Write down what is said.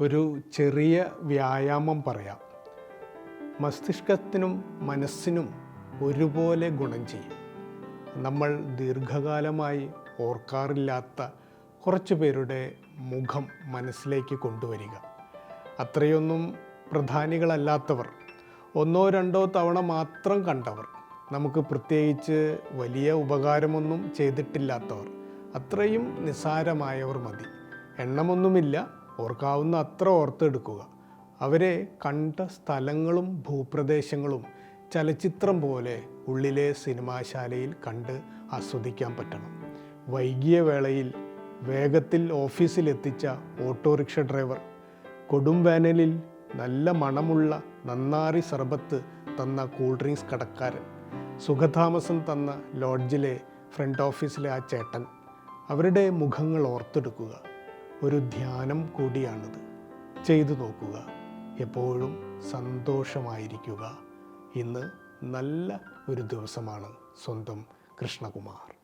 ഒരു ചെറിയ വ്യായാമം പറയാം. മസ്തിഷ്കത്തിനും മനസ്സിനും ഒരുപോലെ ഗുണം ചെയ്യും. നമ്മൾ ദീർഘകാലമായി ഓർക്കാറില്ലാത്ത കുറച്ച് പേരുടെ മുഖം മനസ്സിലേക്ക് കൊണ്ടുവരിക. അത്രയൊന്നും പ്രധാനികളല്ലാത്തവർ ഒന്നോ രണ്ടോ തവണ മാത്രം കണ്ടവർ നമുക്ക് പ്രത്യേകിച്ച് വലിയ ഉപകാരമൊന്നും ചെയ്തിട്ടില്ലാത്തവർ അത്രയും നിസ്സാരമായവർ മതി. എണ്ണമൊന്നുമില്ല ഓർക്കാവുന്ന അത്ര ഓർത്തെടുക്കുക. അവരെ കണ്ട സ്ഥലങ്ങളും ഭൂപ്രദേശങ്ങളും ചലച്ചിത്രം പോലെ ഉള്ളിലെ സിനിമാശാലയിൽ കണ്ട് ആസ്വദിക്കാൻ പറ്റണം. വൈകിയ വേളയിൽ വേഗത്തിൽ ഓഫീസിലെത്തിച്ച ഓട്ടോറിക്ഷ ഡ്രൈവർ കൊടും വേനലിൽ നല്ല മണമുള്ള നന്നാറി സർബത്ത് തന്ന കൂൾ ഡ്രിങ്ക്സ് കടക്കാരൻ സുഖതാമസം തന്ന ലോഡ്ജിലെ ഫ്രണ്ട് ഓഫീസിലെ ആ ചേട്ടൻ. അവരുടെ മുഖങ്ങൾ ഓർത്തെടുക്കുക. ഒരു ധ്യാനം കൂടിയാണിത്. ചെയ്തു നോക്കുക. എപ്പോഴും സന്തോഷമായിരിക്കുക. ഇന്ന് നല്ല ഒരു ദിവസമാണ് സ്വന്തം കൃഷ്ണകുമാർ.